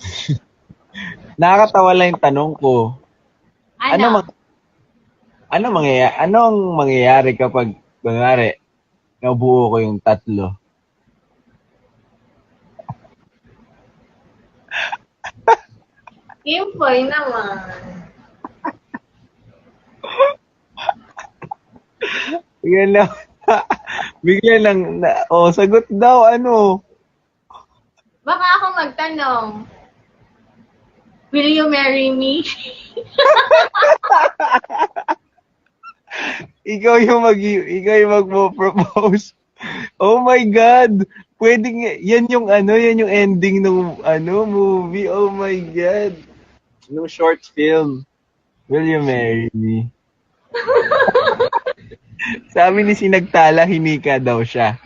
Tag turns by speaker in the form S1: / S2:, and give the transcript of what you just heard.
S1: Nakakatawa lang yung tanong ko. Ano,
S2: Ano?
S1: mag ano mangyayari, anong mangyayari kapag, kunwari, nabuo ko yung tatlo?
S2: Kimpoy naman.
S1: Bigla lang, bigla lang, na, oh, sagot daw, ano?
S2: Baka ako magtanong. Will you marry me?
S1: Ikaw yung mag, ikaw yung magpo-propose. Oh my God! Pwedeng, yan yung ano, yan yung ending ng ano, movie. Oh my God! Nung short film. Will you marry me? Sabi ni Sinagtala, hinika daw siya.